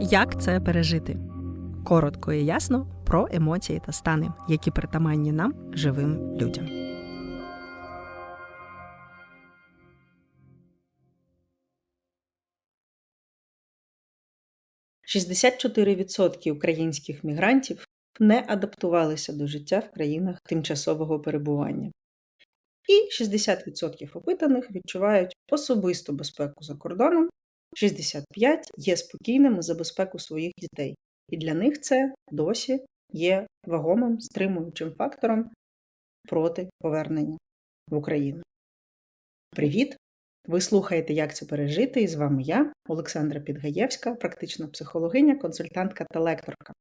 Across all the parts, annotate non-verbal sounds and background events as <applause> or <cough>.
Як це пережити? Коротко і ясно про емоції та стани, які притаманні нам, живим людям. «64% українських мігрантів не адаптувалися до життя в країнах тимчасового перебування. І 60% опитаних відчувають особисту безпеку за кордоном, 65% є спокійними за безпеку своїх дітей. І для них це досі є вагомим стримуючим фактором проти повернення в Україну. Привіт! Ви слухаєте, як це пережити, і з вами я, Олександра Підгаєвська, практична психологиня, консультантка та лекторка.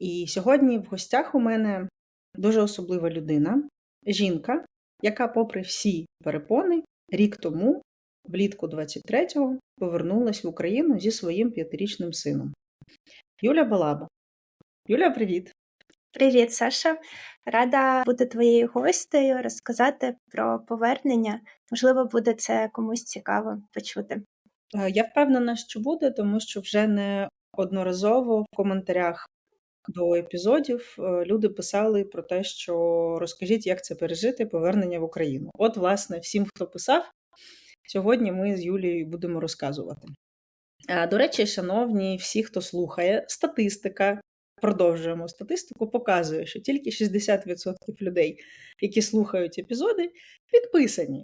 І сьогодні в гостях у мене дуже особлива людина, жінка, яка, попри всі перепони, рік тому, влітку 23-го, повернулась в Україну зі своїм п'ятирічним сином. Юля Балаба. Юля, привіт! Привіт, Саша. Рада бути твоєю гостею, розказати про повернення. Можливо, буде це комусь цікаво почути. Е, Я впевнена, що буде, тому що вже не одноразово в коментарях до епізодів е, люди писали про те, що розкажіть, як це пережити повернення в Україну. От, власне, всім, хто писав, сьогодні ми з Юлією будемо розказувати. До речі, шановні, всі, хто слухає, статистика. Продовжуємо статистику, показує, що тільки 60% людей, які слухають епізоди, підписані.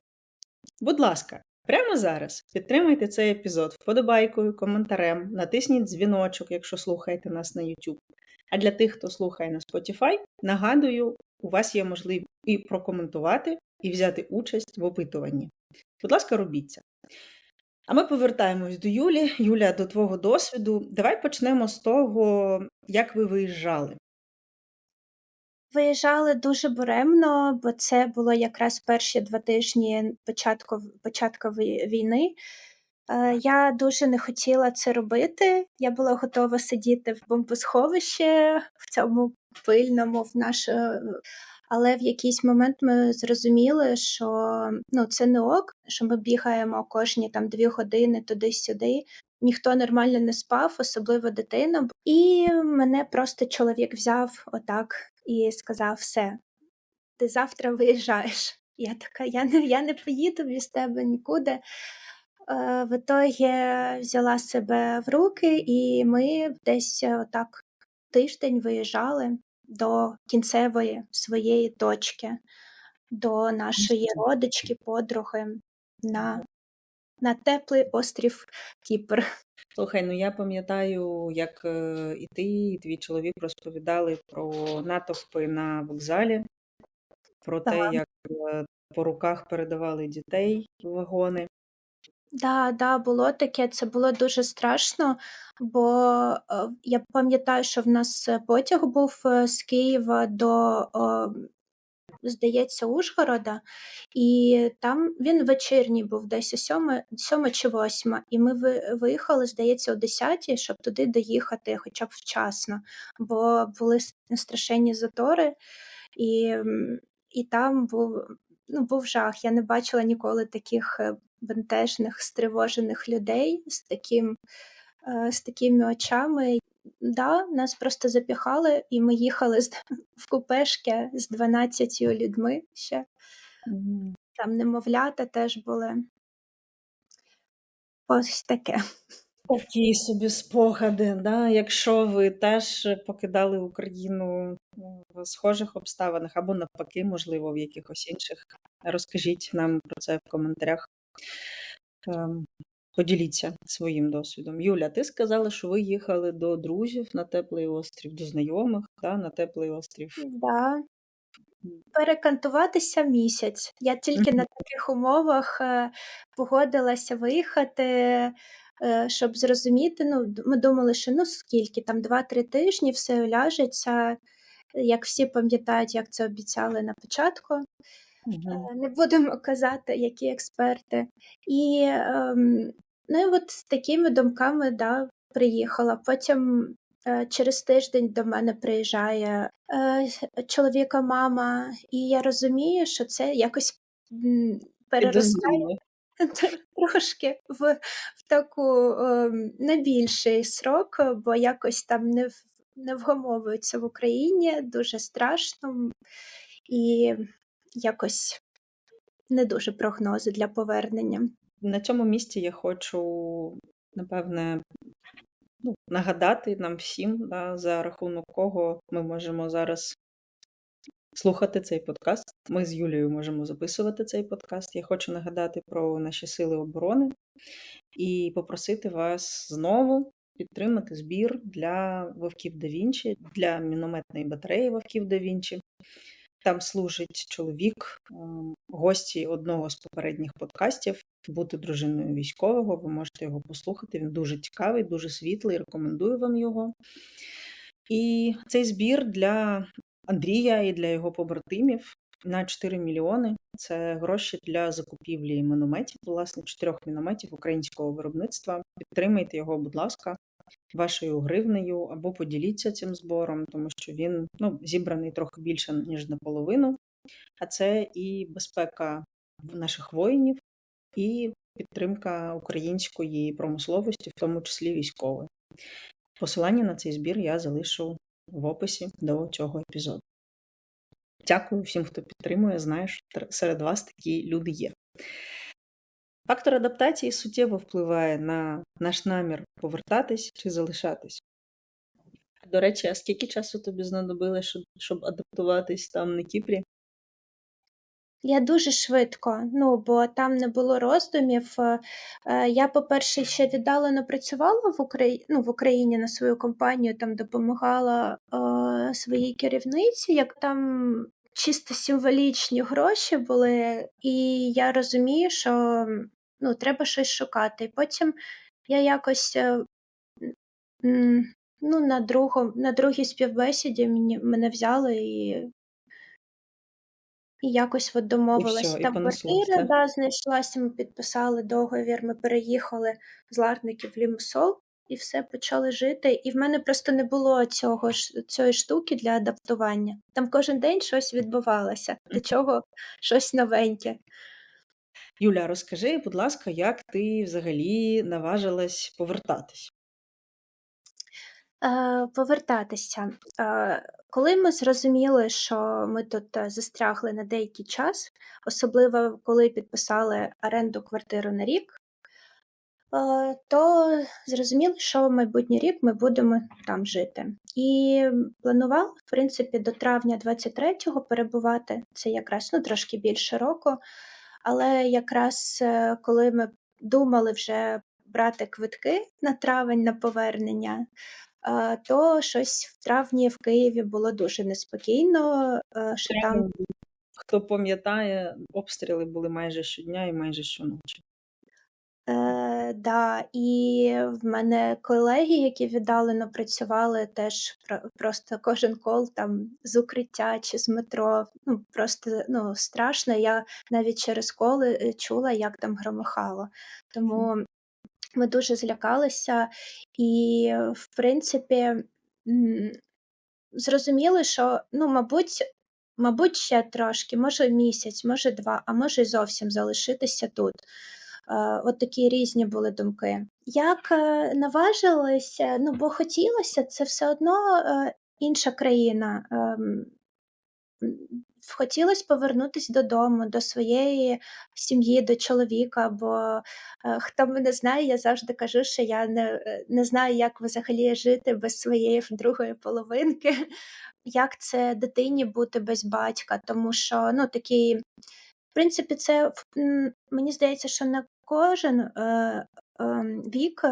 Будь ласка, прямо зараз підтримайте цей епізод вподобайкою, коментарем, натисніть дзвіночок, якщо слухаєте нас на YouTube. А для тих, хто слухає на Spotify, нагадую, у вас є можливість і прокоментувати, і взяти участь в опитуванні. Будь ласка, робіть це. А ми повертаємось до Юлі. Юля, до твого досвіду. Давай почнемо з того, як ви виїжджали. Виїжджали дуже буремно, бо це було якраз перші два тижні початку, початку війни. Е, Я дуже не хотіла це робити. Я була готова сидіти в бомбосховищі в цьому пильному, в наш... але в якийсь момент ми зрозуміли, що ну, це не ок, що ми бігаємо кожні там дві години туди-сюди. Ніхто нормально не спав, особливо дитина. І мене просто чоловік взяв отак і сказав: все, ти завтра виїжджаєш. Я така, я не, я не поїду без тебе нікуди. Е, В ітогі взяла себе в руки, і ми десь отак тиждень виїжджали до кінцевої своєї точки, до нашої родички, подруги на, на теплий острів Кіпр. Слухай, ну я пам'ятаю, як е, і ти, і твій чоловік розповідали про натовпи на вокзалі, про те, як е, по руках передавали дітей в вагони. Да, да, було таке. Це було дуже страшно, бо е, я пам'ятаю, що в нас е, потяг був е, з Києва до, здається, Ужгорода, і там він вечірній був десь о сьоме, сьоме чи восьма. І ми ви- виїхали, здається, о 10, щоб туди доїхати хоча б вчасно, бо були страшенні затори, і, і там був, ну, був жах. Я не бачила ніколи таких бентежних, стривожених людей з таким. е, З такими очами, да, нас просто запіхали, і ми їхали в купешки з 12 людьми ще. Там немовлята теж були. Ось таке. Такі собі спогади, да? якщо ви теж покидали Україну ну, в схожих обставинах або навпаки, можливо, в якихось інших, розкажіть нам про це в коментарях. Ем, Поділіться своїм досвідом. Юля, ти сказала, що ви їхали до друзів на теплий острів, до знайомих да, на теплий острів. Да. Перекантуватися місяць. Я тільки на таких умовах е, погодилася виїхати, е, щоб зрозуміти. Ну, ми думали, що ну скільки там 2-3 тижні все уляжеться. Як всі пам'ятають, як це обіцяли на початку. Е, Не будемо казати, які експерти. І, ем, ну, і от з такими думками да, приїхала. Потім е, через тиждень до мене приїжджає е, чоловіка мама, і я розумію, що це якось переростає <laughs> трошки в, в таку е, на більший срок, бо якось там не, не вгамовуються в Україні, дуже страшно і якось не дуже прогнози для повернення. На цьому місці я хочу, напевне, ну, нагадати нам всім, да, за рахунок кого ми можемо зараз слухати цей подкаст. Ми з Юлією можемо записувати цей подкаст. Я хочу нагадати про наші сили оборони і попросити вас знову підтримати збір для вовків да Вінчі, для мінометної батареї вовків да Вінчі. Там служить чоловік, ем, гості одного з попередніх подкастів, бути дружиною військового. Ви можете його послухати. Він дуже цікавий, дуже світлий. Рекомендую вам його. І цей збір для Андрія і для його побратимів на 4 мільйони. Це гроші для закупівлі мінометів, власне, чотирьох мінометів українського виробництва. Підтримайте його, будь ласка, вашою гривнею або поділіться цим збором, тому що він ну, зібраний трохи більше ніж наполовину. А це і безпека наших воїнів, і підтримка української промисловості, в тому числі військової. Посилання на цей збір я залишу в описі до цього епізоду. Дякую всім, хто підтримує. Знаю, що серед вас такі люди є. Фактор адаптації суттєво впливає на наш намір повертатись чи залишатись. До речі, а скільки часу тобі знадобилось, щоб, щоб адаптуватись там на Кіпрі? Я дуже швидко, ну бо там не було роздумів. Е, Я, по-перше, ще віддалено працювала в Україні, ну, в Україні на свою компанію, там допомагала е, своїй керівниці, як там чисто символічні гроші були, і я розумію, що ну, треба щось шукати. І потім я якось е, ну, на, другу, на другій співбесіді мені, мене взяли і і якось от домовилась. і Там понеслось, квартира, да, знайшлася, ми підписали договір, ми переїхали з Ларників в Лімсол і все почали жити. І в мене просто не було цього ж цієї штуки для адаптування. Там кожен день щось відбувалося, до чого щось новеньке. Юля, розкажи, будь ласка, як ти взагалі наважилась повертатись? Е, повертатися. Е, коли ми зрозуміли, що ми тут е, застрягли на деякий час, особливо коли підписали оренду квартиру на рік, е, то зрозуміли, що майбутній рік ми будемо там жити. І планували, в принципі, до травня 23-го перебувати. Це якраз ну, трошки більше року. Але якраз е, коли ми думали вже брати квитки на травень на повернення, е, то щось в травні в Києві було дуже неспокійно, е, що там Хто пам'ятає, обстріли були майже щодня і майже щоночі. Е, да, і в мене колеги, які віддалено працювали, теж про- просто кожен кол там з укриття чи з метро. Ну просто ну страшно. Я навіть через коли е, чула, як там громихало. Тому ми дуже злякалися, і в принципі зрозуміли, що ну, мабуть, мабуть, ще трошки, може місяць, може два, а може й зовсім залишитися тут. Е, От такі різні були думки. Як е, наважилися, ну бо хотілося, це все одно е, інша країна. ем, Хотілося повернутися додому, до своєї сім'ї, до чоловіка. Бо хто мене знає, я завжди кажу, що я не, не знаю, як взагалі жити без своєї другої половинки, як це дитині бути без батька, тому що ну такий, в принципі, це мені здається, що на кожен е, е, вік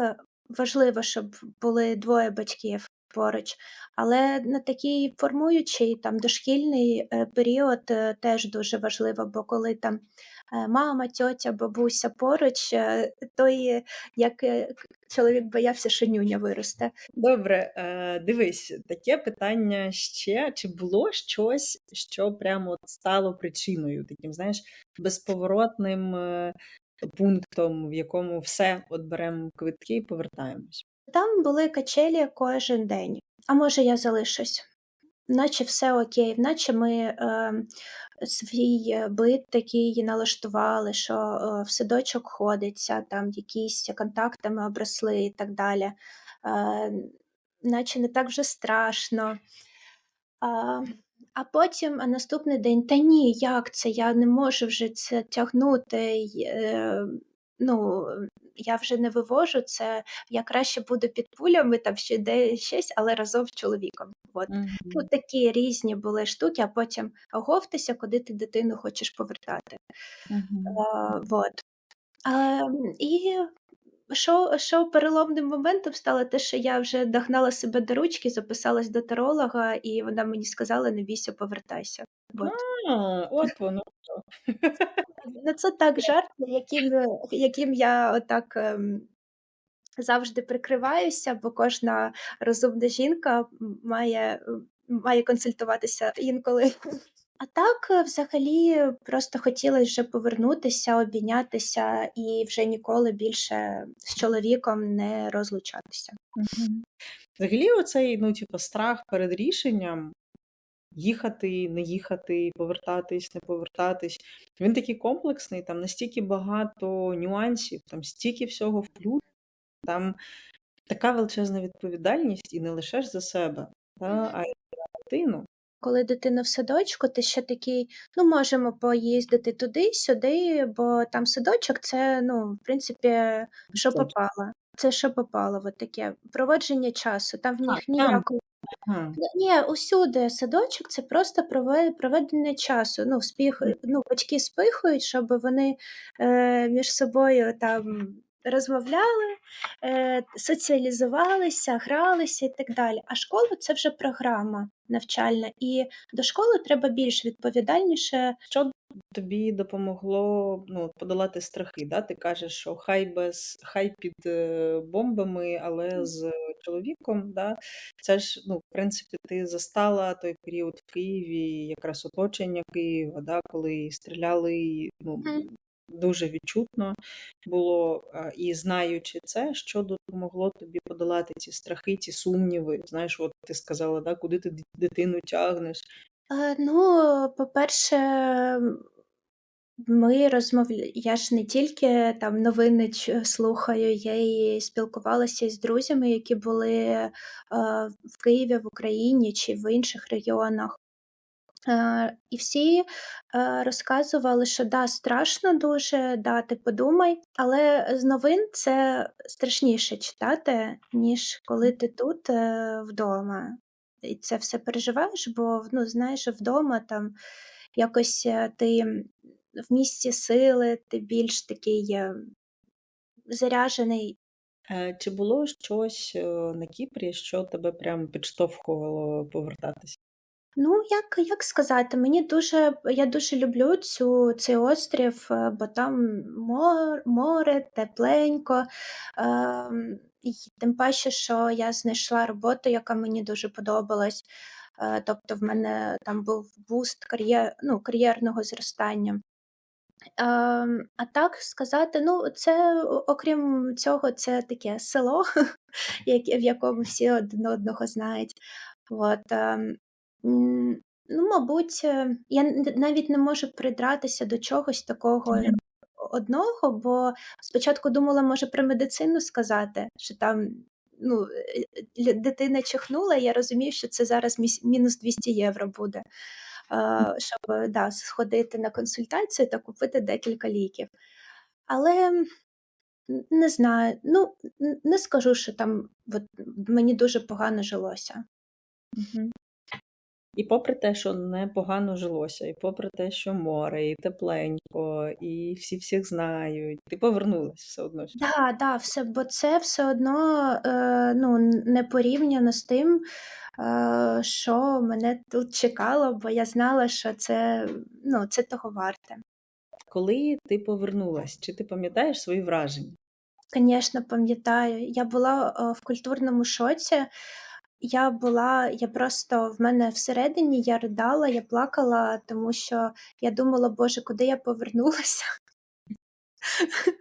важливо, щоб були двоє батьків поруч. Але на такий формуючий там дошкільний е, період е, теж дуже важливо, бо коли там е, мама, тьотя, бабуся поруч, то і як чоловік боявся, що нюня виросте. Добре, дивись, таке питання ще. Чи було щось, що прямо стало причиною, таким, знаєш, безповоротним пунктом, в якому все, от беремо квитки і повертаємось? Там були качелі кожен день. А може, я залишусь. наче все окей, наче ми е, свій бит такий налаштували, що е, в садочок ходиться, там якісь контактами обросли і так далі. Е, наче не так вже страшно. А, а потім наступний день: та ні, як це? Я не можу вже це тягнути. Е, ну, я вже не вивожу це, я краще буду під пулями, там ще де щось, але разом з чоловіком. От. Мгм. Ну, такі різні були штуки, а потім оговтеся, куди ти дитину хочеш повертати. Мгм. А, вот. А, і що, що переломним моментом стало те, що я вже догнала себе до ручки, записалась до таролога, і вона мені сказала: не бійся, повертайся. От. А, от воно. <laughs> Ну, це так жарт, яким, яким я отак ем, завжди прикриваюся, бо кожна розумна жінка має, має консультуватися інколи. А так, е, взагалі, просто хотілося вже повернутися, обійнятися і вже ніколи більше з чоловіком не розлучатися. Взагалі, оцей, ну, типу, страх перед рішенням їхати, не їхати, повертатись, не повертатись. Він такий комплексний, там настільки багато нюансів, там стільки всього включено, там така величезна відповідальність, і не лише ж за себе, та, а й за дитину. Коли дитина в садочку, ти ще такий, ну можемо поїздити туди, сюди, бо там садочок це, ну, в принципі, що попало. Це що попало, от таке проводження часу. Там в А, них там. ніякого. Ага. Ні, усюди садочок це просто прове- проведення часу. Ну, спіх, ну, батьки спихують, щоб вони е, між собою там розмовляли, е, соціалізувалися, гралися і так далі. А школа це вже програма навчальна, і до школи треба більш відповідальніше. Що тобі допомогло ну, подолати страхи? Да? Ти кажеш, що хай без хай під е, бомбами, але з чоловіком, да? це ж, ну, в принципі, ти застала той період в Києві, якраз оточення Києва, да? коли стріляли ну. Дуже відчутно було. І знаючи це, що допомогло тобі подолати ці страхи, ці сумніви? Знаєш, от ти сказала, да? куди ти дитину тягнеш? Е, ну, по-перше, ми розмовляємо. Я ж не тільки там новини слухаю, я і спілкувалася із друзями, які були е, в Києві, в Україні чи в інших регіонах. Е, і всі е, розказували, що да, страшно дуже, да, ти подумай, але з новин це страшніше читати, ніж коли ти тут е, вдома. І це все переживаєш, бо ну, знаєш, вдома там якось ти в місці сили, ти більш такий заряджений. Е, Чи було щось на Кіпрі, що тебе прям підштовхувало повертатись? Ну, як, як сказати, мені дуже, я дуже люблю цю, цей острів, е, бо там мор, море, тепленько. І тим паче, що я знайшла роботу, яка мені дуже подобалась. Е, тобто в мене там був буст кар'єр, ну, кар'єрного зростання. Ем, а так сказати, ну, це, окрім цього, це таке село, <laughs> в якому всі один одного знають. От, ем, ну, мабуть, е, я навіть не можу придратися до чогось такого одного, бо спочатку думала, може, про медицину сказати, що там. Ну, е, дитина чихнула, і я розумію, що це зараз мінус 200 євро буде е, щоб да, сходити на консультацію та купити декілька ліків. Але не знаю, ну не скажу, що там от, мені дуже погано жилося. І попри те, що непогано жилося, і попри те, що море, і тепленько, і всі всіх знають, ти повернулась все одно. ж. Да, да, все, бо це все одно е, ну, не порівняно з тим, е, що мене тут чекало, бо я знала, що це, ну, це того варте. Коли ти повернулась, чи ти пам'ятаєш свої враження? Звісно, пам'ятаю. Я була е, в культурному шоці. Я була, я просто в мене всередині я ридала, я плакала, тому що я думала, Боже, куди я повернулася? <laughs>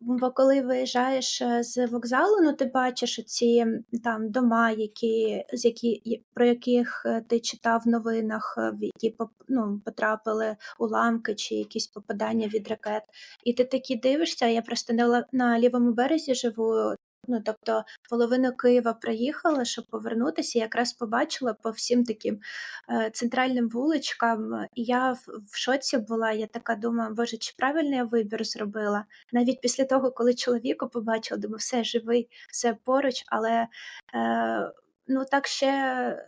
Бо коли виїжджаєш е, з вокзалу, ну ти бачиш оці там дома, які, з які, про яких е, ти читав в новинах, е, в які ну, потрапили уламки чи якісь попадання від ракет. І ти такі дивишся, я просто на, на лівому березі живу, Ну, тобто половину Києва проїхала, щоб повернутися, якраз побачила по всім таким е, центральним вуличкам. І я в, в шоці була. Я така думаю, боже, чи правильний я вибір зробила? Навіть після того, коли чоловіка побачила, думаю, все живий, все поруч, але е, ну так ще.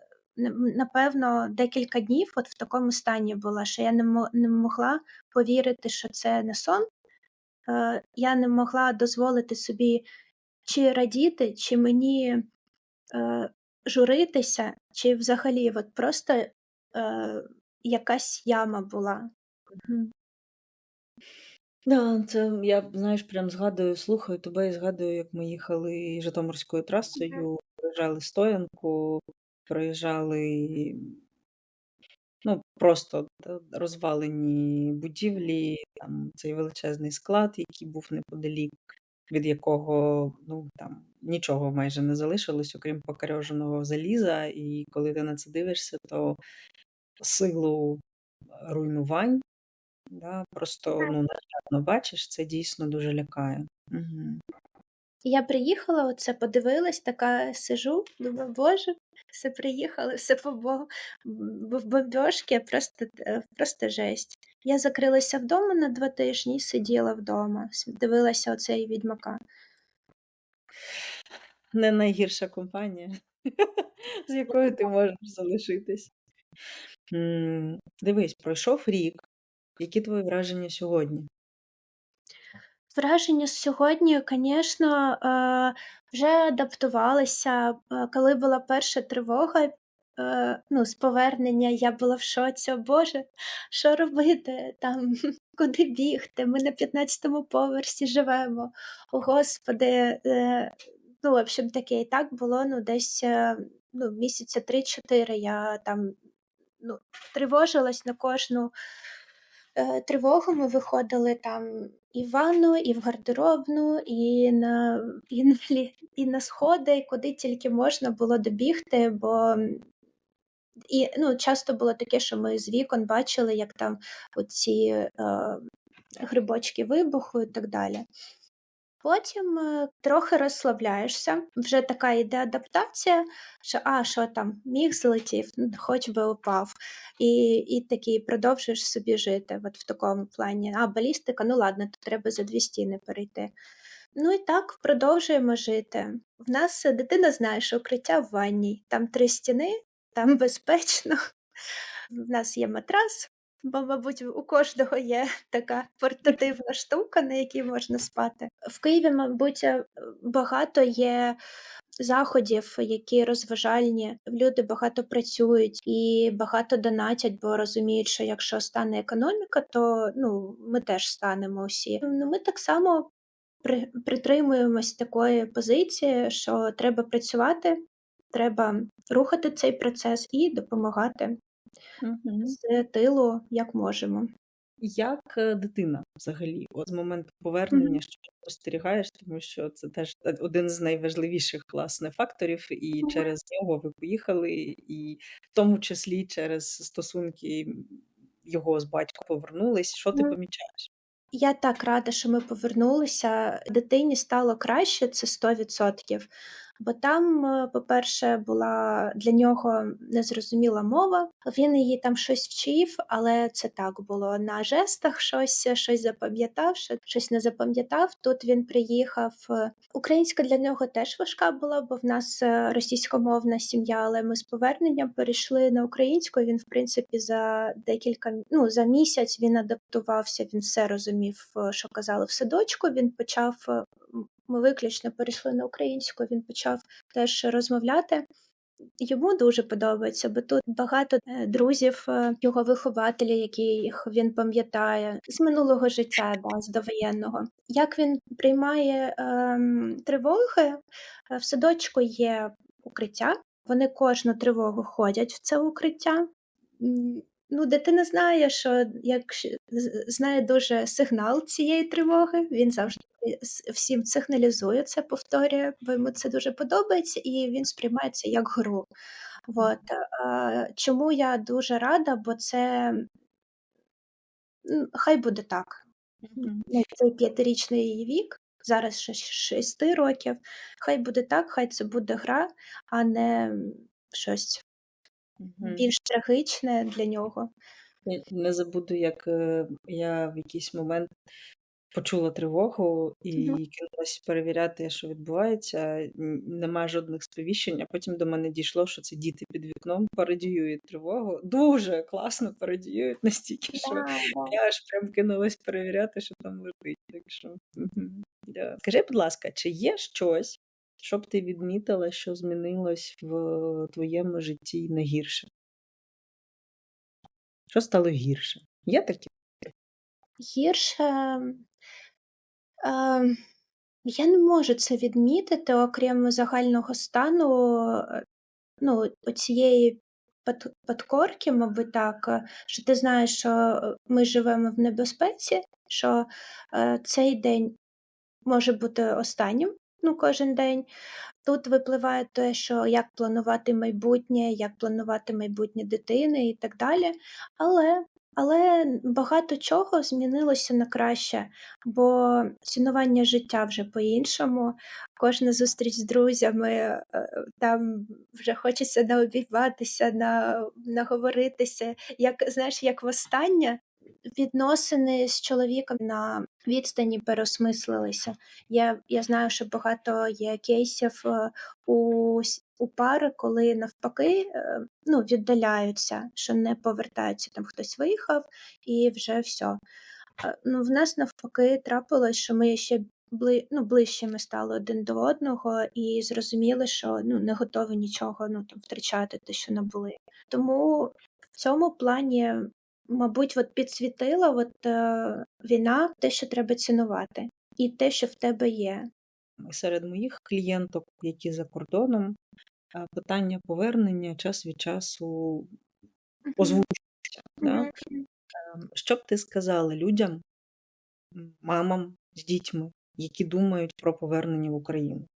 Напевно, декілька днів от в такому стані була, що я не не могла повірити, що це не сон. Е, Я не могла дозволити собі чи радіти, чи мені е, журитися, чи взагалі от просто е, якась яма була. Да, це я знаєш, прям згадую, слухаю тебе і згадую, як ми їхали Житомирською трасою, проїжджали стоянку, проїжджали ну, просто розвалені будівлі, там цей величезний склад, який був неподалік від якого ну там нічого майже не залишилось, окрім покарьоженого заліза. І коли ти на це дивишся, то силу руйнувань да, просто ну, наглядно бачиш, це дійсно дуже лякає. Угу. Я приїхала, оце подивилась, така сижу, думаю, боже, все приїхали, все по бомбьошки, просто е, просто жесть. Я закрилася вдома на два тижні і сиділа вдома, дивилася оцей відьмака. Не найгірша компанія, з якою ти можеш залишитись. Дивись, пройшов рік. Які твої враження сьогодні? Враження сьогодні, звісно, е, вже адаптувалися. Е, коли була перша тривога, е, ну, з повернення, я була в шоці, Боже, що робити там, <laughs> куди бігти? Ми на 15-му поверсі живемо. О Господи, ну, в общем, таке і так було ну, десь ну, місяця 3-4. Я там ну, тривожилась на кожну. Тривогу ми виходили там і в ванну, і в гардеробну, і на і на, і на сходи, куди тільки можна було добігти, бо і ну, часто було таке, що ми з вікон бачили, як там оці е, грибочки вибуху і так далі. Потім е, трохи розслабляєшся, вже така йде адаптація, що а, що там, міг злетів, хоч би упав. І і такий продовжуєш собі жити от в такому плані. А, балістика, ну ладно, то треба за дві стіни перейти. Ну і так продовжуємо жити. В нас дитина знає, що укриття в ванній, там три стіни, там безпечно. В нас є матрас, Бо, мабуть, у кожного є така портативна штука, на якій можна спати. В Києві, мабуть, е, багато є заходів, які розважальні. Люди багато працюють і багато донатять, бо розуміють, що якщо стане економіка, то ну, ми теж станемо усі. Ну, Ми так само при, притримуємось такої позиції, що треба працювати, треба рухати цей процес і допомагати Мгм. з тилу, як можемо. Як е, дитина взагалі, от з моменту повернення, що спостерігаєш, тому що це теж один з найважливіших власне факторів, і через нього ви поїхали, і в тому числі через стосунки його з батьком повернулись. Що ти Мгм. помічаєш? Я так рада, що ми повернулися. Дитині стало краще, це 100%. Бо там, е, по-перше, була для нього незрозуміла мова. Він її там щось вчив, але це так було на жестах щось, щось запам'ятав, щось не запам'ятав. Тут він приїхав. Українська для нього теж важка була, бо в нас е, російськомовна сім'я, але ми з поверненням перейшли на українську. Він, в принципі, за декілька ну за місяць він адаптувався, він все розумів, е, що казали в садочку. Він почав ми виключно перейшли на українську, він почав теж розмовляти. Йому дуже подобається, бо тут багато е, друзів, е, його вихователі, яких він пам'ятає з минулого життя, да, з довоєнного. Як він приймає ем, тривоги, е, в садочку є укриття. Вони кожну тривогу ходять в це укриття. Ну, дитина знає, що з- знає дуже сигнал цієї тривоги, він завжди всім сигналізує це, повторює, бо йому це дуже подобається, і він сприймає це як гру. От. Чому я дуже рада, бо це хай буде так. Мгм. Ну, Цей п'ятирічний вік, зараз ще шести років. Хай буде так, хай це буде гра, а не щось Мгм. більш трагічне для нього. Не забуду, як е, я в якийсь момент почула тривогу і Мгм. кинулась перевіряти, що відбувається. Нема жодних сповіщень, а потім до мене дійшло, що це діти під вікном пародіюють тривогу. Дуже класно пародіюють настільки, що Да, да. я аж прям кинулась перевіряти, що там летить. Так що. Скажи, будь ласка, чи є щось, що б ти відмітила, що змінилось в твоєму житті на гірше? Що стало гірше? Є таке? Гірше. Е, я не можу це відмітити, окрім загального стану, е, ну, оцієї подкорки, мабуть, так, е, що ти знаєш, що е, ми живемо в небезпеці, що е, цей день може бути останнім, ну, кожен день. Тут випливає те, що як планувати майбутнє, як планувати майбутнє дитини і так далі. Але, але багато чого змінилося на краще, бо цінування життя вже по-іншому. Кожна зустріч з друзями, е, там вже хочеться наобійматися, на, наговоритися. Як знаєш, як востаннє. Відносини з чоловіком на відстані переосмислилися. Я, я знаю, що багато є кейсів е, у, у пари, коли навпаки е, ну, віддаляються, що не повертаються, там хтось виїхав і вже все. Ну, в нас навпаки трапилось, що ми ще бли, ну, ближчими стали один до одного і зрозуміли, що ну, не готові нічого ну, там, втрачати, те, що набули. Тому в цьому плані, мабуть, от підсвітила от, е, війна те, що треба цінувати, і те, що в тебе є. Серед моїх клієнток, які за кордоном, питання повернення час від часу озвучується. Да? Мгм. Ем, Що б ти сказала людям, мамам з дітьми, які думають про повернення в Україну?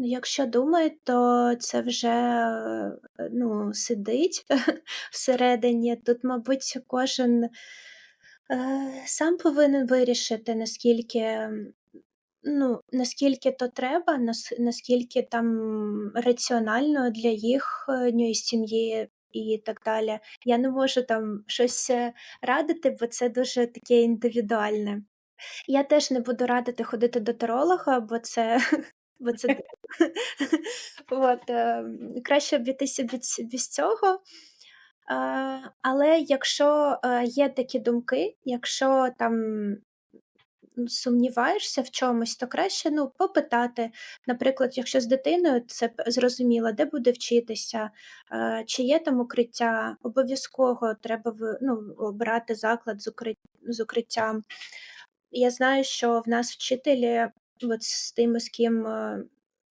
Ну, якщо думають, то це вже е, ну, сидить <laughs> всередині. Тут, мабуть, кожен е, сам повинен вирішити, наскільки, ну, наскільки то треба, наскільки там раціонально для їхньої сім'ї і так далі. Я не можу там щось е, радити, бо це дуже таке індивідуальне. Я теж не буду радити ходити до таролога, бо це, <laughs> бо це От, краще обійтися без цього. Але якщо е, є такі думки, якщо там сумніваєшся в чомусь, то краще ну, попитати. Наприклад, якщо з дитиною це зрозуміло, де буде вчитися, е, чи є там укриття, обов'язково треба ну, обрати заклад з укриттям. Я знаю, що в нас вчителі, от з тими, з ким е,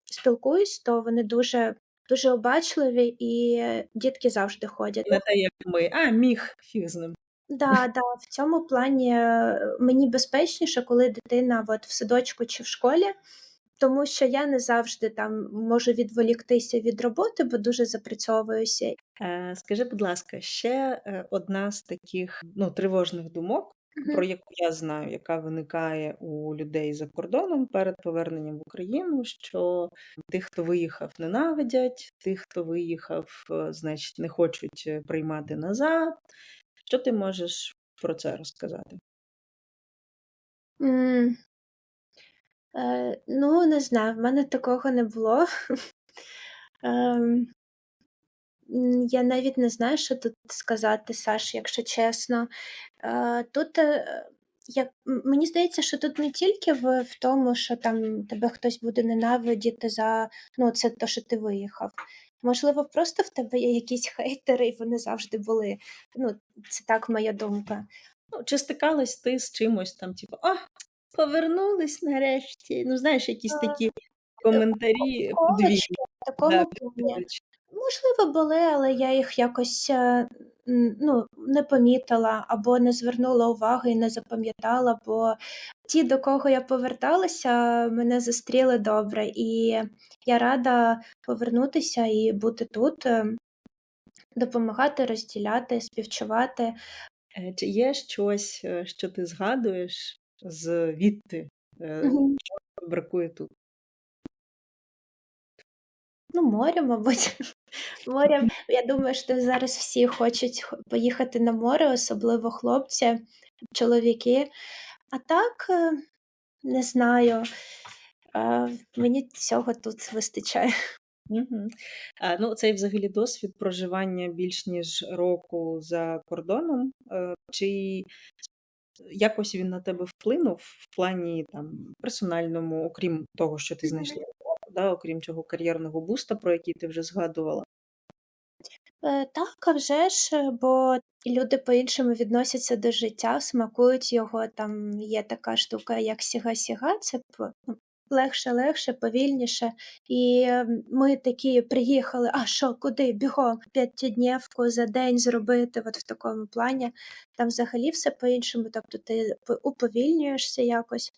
спілкуюсь, то вони дуже, дуже обачливі і дітки завжди ходять. Не те, як ми, а міг фіг з ним. Да, <laughs> да, в цьому плані е, мені безпечніше, коли дитина от в садочку чи в школі, тому що я не завжди там можу відволіктися від роботи, бо дуже запрацьовуюся. Е, Скажи, будь ласка, ще е, одна з таких ну, тривожних думок, Мгм. про яку я знаю, яка виникає у людей за кордоном перед поверненням в Україну, що тих, хто виїхав, ненавидять, тих, хто виїхав, е, значить, не хочуть е, приймати назад. Що ти можеш про це розказати? М, Е, ну, не знаю, в мене такого не було. <laughs> Ем, Я навіть не знаю, що тут сказати, Саш, якщо чесно. Е, Тут е, як, мені здається, що тут не тільки в, в тому, що там тебе хтось буде ненавидіти за ну, це те, що ти виїхав. Можливо, просто в тебе є якісь хейтери, і вони завжди були. Ну, це так моя думка. Ну, чи стикалась ти з чимось там, типу, а, повернулись нарешті? Ну, знаєш, якісь Е, такі коментарі. Колечки Да. Можливо, були, але я їх якось е, ну, не помітила або не звернула уваги і не запам'ятала, бо ті, до кого я поверталася, мене зустріли добре, і я рада повернутися і бути тут, е, допомагати, розділяти, співчувати. Е, Чи є щось, що ти згадуєш звідти, Мгм. що бракує тут? Ну, море, мабуть. Море, я думаю, що зараз всі хочуть поїхати на море, особливо хлопці, чоловіки. А так, е, не знаю, е, мені цього тут вистачає. А, ну, цей взагалі досвід проживання більш ніж року за кордоном. е, Чи якось він на тебе вплинув в плані там персональному, окрім того, що ти знайшла да, окрім цього кар'єрного буста, про який ти вже згадувала? Е, Так, а вже ж, е, бо люди по-іншому відносяться до життя, смакують його. Там є така штука, як сіга-сіга, це ну, легше, легше, повільніше. І ми такі приїхали, а що, куди, бігом, п'ятидневку за день зробити, от в такому плані. Там взагалі все по-іншому, тобто ти уповільнюєшся якось.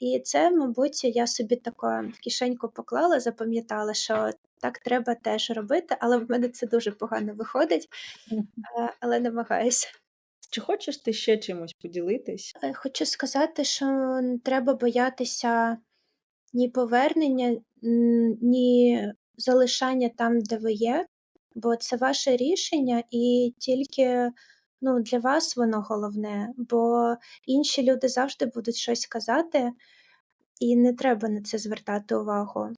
І це, мабуть, я собі тако в кишеньку поклала, запам'ятала, що так треба теж робити, але в мене це дуже погано виходить, але намагаюся. Чи хочеш ти ще чимось поділитись? Е, Хочу сказати, що не треба боятися ні повернення, ні залишання там, де ви є, бо це ваше рішення, і тільки ну, для вас воно головне, бо інші люди завжди будуть щось казати, і не треба на це звертати увагу.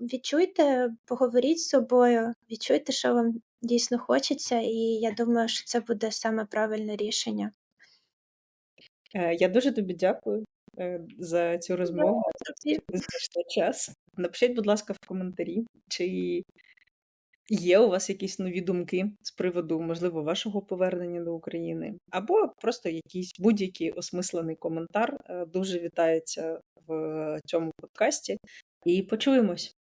Відчуйте, поговоріть з собою, відчуйте, що вам дійсно хочеться, і я думаю, що це буде саме правильне рішення. Е, Я дуже тобі дякую за цю розмову. Що час. Напишіть, будь ласка, в коментарі, чи є у вас якісь нові думки з приводу, можливо, вашого повернення до України, або просто якийсь будь-який осмислений коментар е, дуже вітається в цьому подкасті. І почуємось.